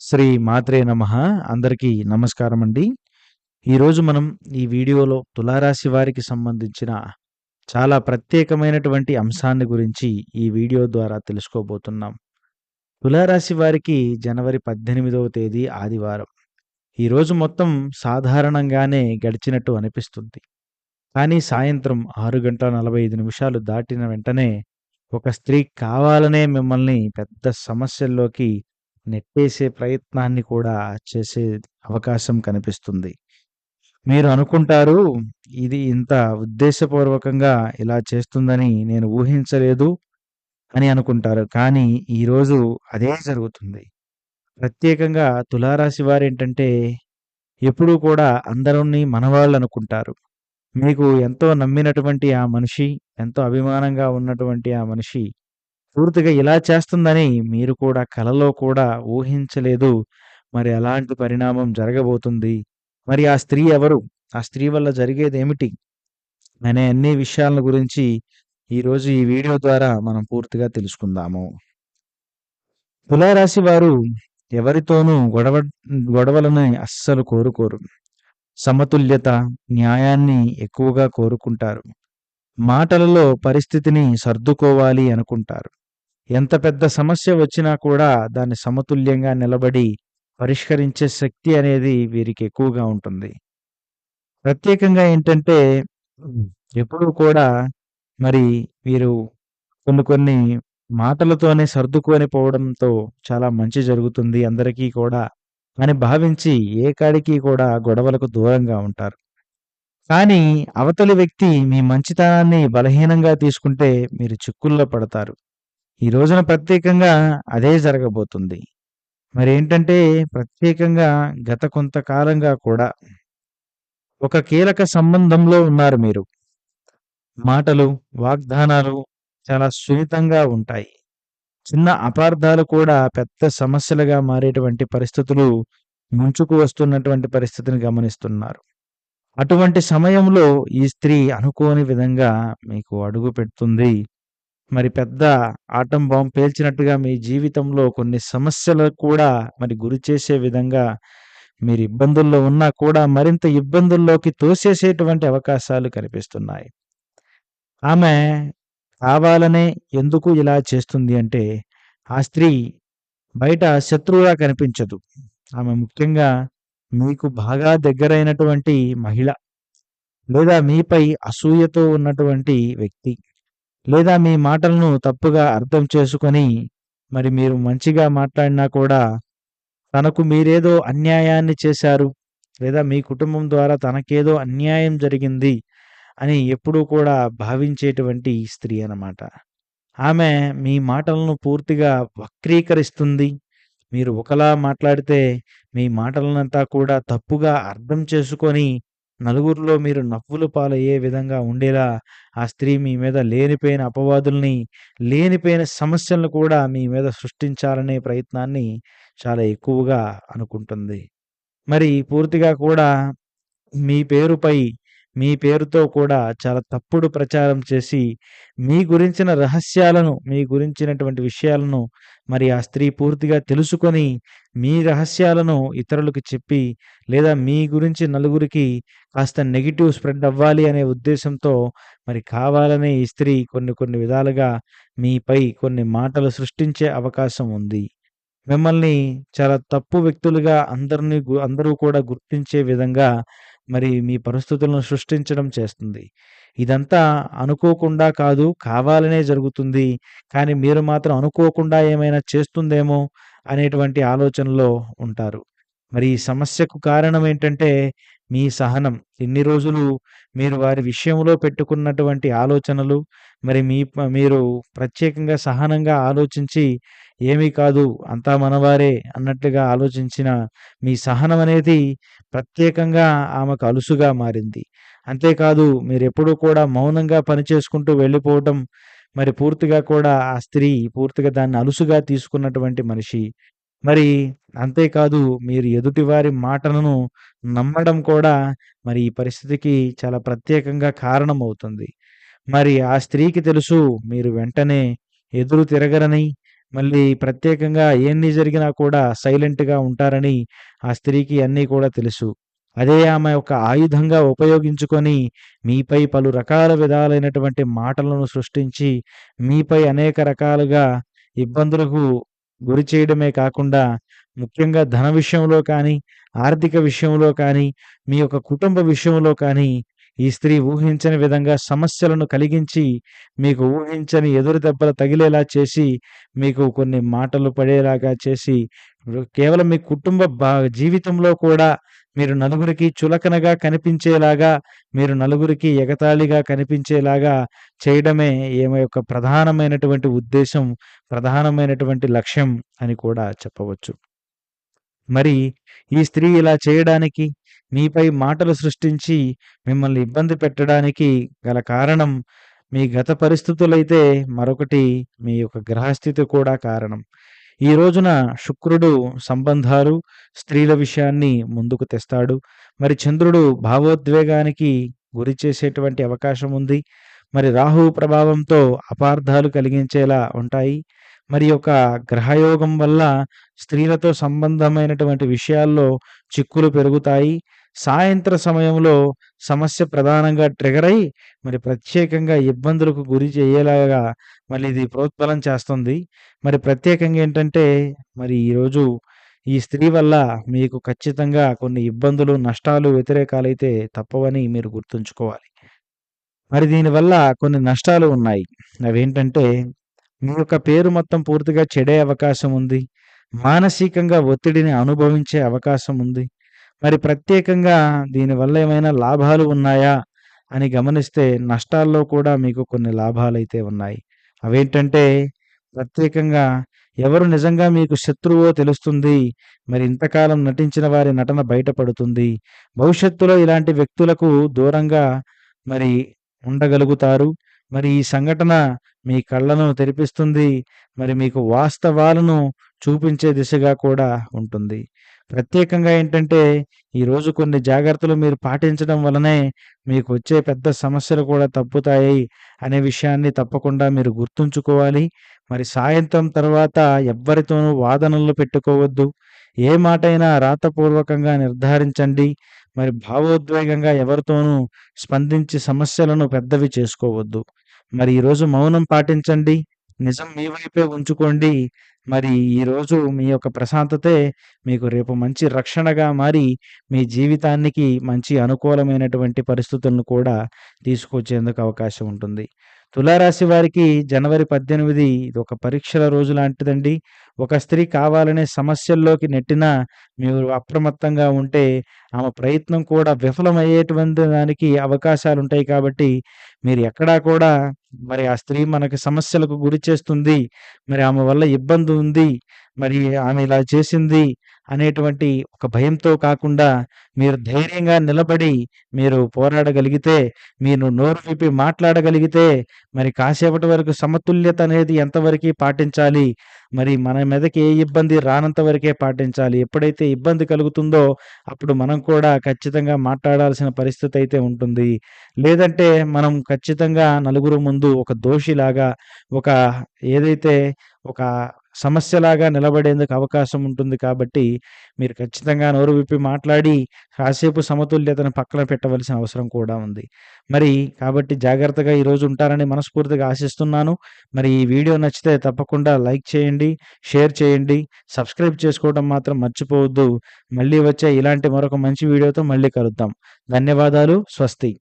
శ్రీ మాత్రే నమః. అందరికీ నమస్కారం అండి ఈరోజు మనం ఈ వీడియోలో తులారాశి వారికి సంబంధించిన చాలా ప్రత్యేకమైనటువంటి అంశాన్ని గురించి ఈ వీడియో ద్వారా తెలుసుకోబోతున్నాం. తులారాశి వారికి జనవరి పద్దెనిమిదవ తేదీ ఆదివారం. ఈరోజు మొత్తం సాధారణంగానే గడిచినట్టు అనిపిస్తుంది. కానీ సాయంత్రం ఆరు గంటల నలభై ఐదు నిమిషాలు దాటిన వెంటనే ఒక స్త్రీ కావాలనే మిమ్మల్ని పెద్ద సమస్యల్లోకి నెట్టేసే ప్రయత్నాన్ని కూడా చేసే అవకాశం కనిపిస్తుంది. మీరు అనుకుంటారు ఇది ఇంత ఉద్దేశపూర్వకంగా ఇలా చేస్తుందని నేను ఊహించలేదు అని అనుకుంటారు. కానీ ఈరోజు అదే జరుగుతుంది. ప్రత్యేకంగా తులారాశి వారు ఏంటంటే ఎప్పుడూ కూడా అందరినీ మనవాళ్ళు అనుకుంటారు. మీకు ఎంతో నమ్మినటువంటి ఆ మనిషి ఎంతో అభిమానంగా ఉన్నటువంటి ఆ మనిషి పూర్తిగా ఇలా చేస్తుందని మీరు కూడా కలలో కూడా ఊహించలేదు. మరి అలాంటి పరిణామం జరగబోతుంది. మరి ఆ స్త్రీ ఎవరు? ఆ స్త్రీ వల్ల జరిగేది ఏమిటి అనే అన్ని విషయాల గురించి ఈరోజు ఈ వీడియో ద్వారా మనం పూర్తిగా తెలుసుకుందాము. తులారాశి వారు ఎవరితోనూ గొడవ గొడవలను అస్సలు కోరుకోరు. సమతుల్యత న్యాయాన్ని ఎక్కువగా కోరుకుంటారు. మాటలలో పరిస్థితిని సర్దుకోవాలి అనుకుంటారు. ఎంత పెద్ద సమస్య వచ్చినా కూడా దాన్ని సమతుల్యంగా నిలబడి పరిష్కరించే శక్తి అనేది వీరికి ఎక్కువగా ఉంటుంది. ప్రత్యేకంగా ఏంటంటే ఎప్పుడూ కూడా మరి వీరు కొన్ని కొన్ని మాటలతోనే సర్దుకొని పోవడంతో చాలా మంచి జరుగుతుంది. అందరికీ కూడా అని భావించి ఏ కాడికి కూడా గొడవలకు దూరంగా ఉంటారు. కానీ అవతలి వ్యక్తి మీ మంచితనాన్ని బలహీనంగా తీసుకుంటే మీరు చిక్కుల్లో పడతారు. ఈ రోజున ప్రత్యేకంగా అదే జరగబోతుంది. మరి ఏంటంటే ప్రత్యేకంగా గత కొంతకాలంగా కూడా ఒక కీలక సంబంధంలో ఉన్నారు మీరు. మాటలు వాగ్దానాలు చాలా సున్నితంగా ఉంటాయి. చిన్న అపార్థాలు కూడా పెద్ద సమస్యలుగా మారేటువంటి పరిస్థితులు ముంచుకు వస్తున్నటువంటి పరిస్థితిని గమనిస్తున్నారు. అటువంటి సమయంలో ఈ స్త్రీ అనుకోని విధంగా మీకు అడుగు పెడుతుంది. మరి పెద్ద ఆటం బాంబు పేల్చినట్టుగా మీ జీవితంలో కొన్ని సమస్యలకు కూడా మరి గురి చేసే విధంగా మీరు ఇబ్బందుల్లో ఉన్నా కూడా మరింత ఇబ్బందుల్లోకి తోసేసేటువంటి అవకాశాలు కనిపిస్తున్నాయి. ఆమె కావాలనే ఎందుకు ఇలా చేస్తుంది అంటే ఆ స్త్రీ బయట శత్రువుగా కనిపించదు. ఆమె ముఖ్యంగా మీకు బాగా దగ్గరైనటువంటి మహిళ లేదా మీపై అసూయతో ఉన్నటువంటి వ్యక్తి. లేదా మీ మాటలను తప్పుగా అర్థం చేసుకొని మరి మీరు మంచిగా మాట్లాడినా కూడా తనకు మీరేదో అన్యాయాన్ని చేశారు లేదా మీ కుటుంబం ద్వారా తనకేదో అన్యాయం జరిగింది అని ఎప్పుడూ కూడా భావించేటువంటి స్త్రీ అన్నమాట. ఆమె మీ మాటలను పూర్తిగా వక్రీకరిస్తుంది. మీరు ఒకలా మాట్లాడితే మీ మాటలనంతా కూడా తప్పుగా అర్థం చేసుకొని నలుగురిలో మీరు నవ్వులు పాలయ్యే విధంగా ఉండేలా ఆ స్త్రీ మీ మీద లేనిపోయిన అపవాదుల్ని లేనిపోయిన సమస్యలను కూడా మీ మీద సృష్టించాలనే ప్రయత్నాన్ని చాలా ఎక్కువగా అనుకుంటుంది. మరి పూర్తిగా కూడా మీ పేరుపై మీ పేరుతో కూడా చాలా తప్పుడు ప్రచారం చేసి మీ గురించిన రహస్యాలను మీ గురించినటువంటి విషయాలను మరి ఆ స్త్రీ పూర్తిగా తెలుసుకొని మీ రహస్యాలను ఇతరులకు చెప్పి లేదా మీ గురించి నలుగురికి కాస్త నెగిటివ్ స్ప్రెడ్ అవ్వాలి అనే ఉద్దేశంతో మరి కావాలనే ఈ స్త్రీ కొన్ని కొన్ని విధాలుగా మీపై కొన్ని మాటలు సృష్టించే అవకాశం ఉంది. మిమ్మల్ని చాలా తప్పు వ్యక్తులుగా అందరినీ అందరూ కూడా గుర్తించే విధంగా మరి మీ పరిస్థితులను సృష్టించడం చేస్తుంది. ఇదంతా అనుకోకుండా కాదు కావాలనే జరుగుతుంది. కానీ మీరు మాత్రం అనుకోకుండా ఏమైనా చేస్తుందేమో అనేటువంటి ఆలోచనలో ఉంటారు. మరి ఈ సమస్యకు కారణం ఏంటంటే మీ సహనం. ఇన్ని రోజులు మీరు వారి విషయంలో పెట్టుకున్నటువంటి ఆలోచనలు మరి మీ మీరు ప్రత్యేకంగా సహనంగా ఆలోచించి ఏమీ కాదు అంతా మనవారే అన్నట్లుగా ఆలోచించిన మీ సహనం అనేది ప్రత్యేకంగా ఆమెకు అలుసుగా మారింది. అంతేకాదు మీరెప్పుడూ కూడా మౌనంగా పనిచేసుకుంటూ వెళ్ళిపోవటం మరి పూర్తిగా కూడా ఆ స్త్రీ పూర్తిగా దాన్ని అలుసుగా తీసుకున్నటువంటి మనిషి. మరి అంతేకాదు మీరు ఎదుటివారి మాటలను నమ్మడం కూడా మరి ఈ పరిస్థితికి చాలా ప్రత్యేకంగా కారణం అవుతుంది మరి ఆ స్త్రీకి తెలుసు మీరు వెంటనే ఎదురు తిరగరని మళ్ళీ ప్రత్యేకంగా ఎన్ని జరిగినా కూడా సైలెంట్‌గా ఉంటారని ఆ స్త్రీకి అన్నీ కూడా తెలుసు. అదే ఆమె ఒక ఆయుధంగా ఉపయోగించుకొని మీపై పలు రకాల విధాలైనటువంటి మాటలను సృష్టించి మీపై అనేక రకాలుగా ఇబ్బందులకు గురి చేయడమే కాకుండా ముఖ్యంగా ధన విషయంలో కానీ, ఆర్థిక విషయంలో కానీ, మీ యొక్క కుటుంబ విషయంలో కానీ ఈ స్త్రీ ఊహించని విధంగా సమస్యలను కలిగించి మీకు ఊహించని ఎదురు దెబ్బలు తగిలేలా చేసి మీకు కొన్ని మాటలు పడేలాగా చేసి కేవలం మీ కుటుంబ బా జీవితంలో కూడా మీరు నలుగురికి చులకనగా కనిపించేలాగా, మీరు నలుగురికి ఎగతాళిగా కనిపించేలాగా చేయడమే ఏమ యొక్క ప్రధానమైనటువంటి ఉద్దేశం ప్రధానమైనటువంటి లక్ష్యం అని కూడా చెప్పవచ్చు. మరి ఈ స్త్రీ ఇలా చేయడానికి, మీపై మాటలు సృష్టించి మిమ్మల్ని ఇబ్బంది పెట్టడానికి గల కారణం మీ గత పరిస్థితులైతే మరొకటి మీ యొక్క గ్రహస్థితి కూడా కారణం. ఈ రోజున శుక్రుడు సంబంధాలు, స్త్రీల విషయాన్ని ముందుకు తెస్తాడు. మరి చంద్రుడు భావోద్వేగానికి గురి చేసేటువంటి అవకాశం ఉంది. మరి రాహువు ప్రభావంతో అపార్థాలు కలిగించేలా ఉంటాయి. మరి యొక్క గ్రహయోగం వల్ల స్త్రీలతో సంబంధమైనటువంటి విషయాల్లో చిక్కులు పెరుగుతాయి. సాయంత్ర సమయంలో సమస్య ప్రధానంగా ట్రిగర్ అయ్యి మరి ప్రత్యేకంగా ఇబ్బందులకు గురి చేయేలాగా మళ్ళీ ఇది ప్రోత్బలం చేస్తుంది. మరి ప్రత్యేకంగా ఏంటంటే మరి ఈరోజు ఈ స్త్రీ వల్ల మీకు ఖచ్చితంగా కొన్ని ఇబ్బందులు, నష్టాలు, వ్యతిరేకాలైతే తప్పవని మీరు గుర్తుంచుకోవాలి. మరి దీనివల్ల కొన్ని నష్టాలు ఉన్నాయి. అవేంటంటే మీ యొక్క పేరు మొత్తం పూర్తిగా చెడే అవకాశం ఉంది. మానసికంగా ఒత్తిడిని అనుభవించే అవకాశం ఉంది. మరి ప్రత్యేకంగా దీనివల్ల ఏమైనా లాభాలు ఉన్నాయా అని గమనిస్తే నష్టాల్లో కూడా మీకు కొన్ని లాభాలైతే ఉన్నాయి. అవేంటంటే ప్రత్యేకంగా ఎవరు నిజంగా మీకు శత్రువో తెలుస్తుంది. మరి ఇంతకాలం నటించిన వారి నటన బయటపడుతుంది. భవిష్యత్తులో ఇలాంటి వ్యక్తులకు దూరంగా మరి ఉండగలుగుతారు. మరి ఈ సంఘటన మీ కళ్ళను తెరిపిస్తుంది. మరి మీకు వాస్తవాలను చూపించే దిశగా కూడా ఉంటుంది. ప్రత్యేకంగా ఏంటంటే ఈరోజు కొన్ని జాగ్రత్తలు మీరు పాటించడం వలనే మీకు వచ్చే పెద్ద సమస్యలు కూడా తప్పుతాయి అనే విషయాన్ని తప్పకుండా మీరు గుర్తుంచుకోవాలి. మరి సాయంత్రం తర్వాత ఎవ్వరితోనూ వాదనలు పెట్టుకోవద్దు. ఏ మాటైనా రాతపూర్వకంగా నిర్ధారించండి. మరి భావోద్వేగంగా ఎవరితోనూ స్పందించి సమస్యలను పెద్దవి చేసుకోవద్దు. మరి ఈరోజు మౌనం పాటించండి. నిజం మీ వైపే ఉంచుకోండి. మరి ఈరోజు మీ యొక్క ప్రశాంతతే మీకు రేపు మంచి రక్షణగా మారి మీ జీవితానికి మంచి అనుకూలమైనటువంటి పరిస్థితులను కూడా తీసుకొచ్చేందుకు అవకాశం ఉంటుంది. తులారాశి వారికి జనవరి పద్దెనిమిది ఇది ఒక పరీక్షల రోజు లాంటిదండి. ఒక స్త్రీ కావాలనే సమస్యల్లోకి నెట్టినా మీరు అప్రమత్తంగా ఉంటే ఆమె ప్రయత్నం కూడా విఫలమయ్యేటువంటి దానికి అవకాశాలు ఉంటాయి కాబట్టి మీరు ఎక్కడా కూడా మరి ఆ స్త్రీ మనకి సమస్యలకు గురి చేస్తుంది. మరి ఆమె వల్ల ఇబ్బంది ఉంది. మరి ఆమె ఇలా చేసింది అనేటువంటి ఒక భయంతో కాకుండా మీరు ధైర్యంగా నిలబడి మీరు పోరాడగలిగితే, మీరు నోరు విప్పి మాట్లాడగలిగితే మరి కాసేపటి వరకు సమతుల్యత అనేది ఎంతవరకు పాటించాలి. మరి మన మీదకి ఏ ఇబ్బంది రానంత వరకే పాటించాలి. ఎప్పుడైతే ఇబ్బంది కలుగుతుందో అప్పుడు మనం కూడా ఖచ్చితంగా మాట్లాడాల్సిన పరిస్థితి అయితే ఉంటుంది. లేదంటే మనం ఖచ్చితంగా నలుగురు ముందు ఒక దోషిలాగా ఒక ఏదైతే ఒక సమస్యలాగా నిలబడేందుకు అవకాశం ఉంటుంది కాబట్టి మీరు ఖచ్చితంగా నోరు విప్పి మాట్లాడి కాసేపు సమతుల్యతను పక్కన పెట్టవలసిన అవసరం కూడా ఉంది. మరి కాబట్టి జాగ్రత్తగా ఈరోజు ఉంటారని మనస్ఫూర్తిగా ఆశిస్తున్నాను. మరి ఈ వీడియో నచ్చితే తప్పకుండా లైక్ చేయండి, షేర్ చేయండి, సబ్స్క్రైబ్ చేసుకోవడం మాత్రం మర్చిపోవద్దు. మళ్ళీ వచ్చే ఇలాంటి మరొక మంచి వీడియోతో మళ్ళీ కలుద్దాం. ధన్యవాదాలు. స్వస్తి.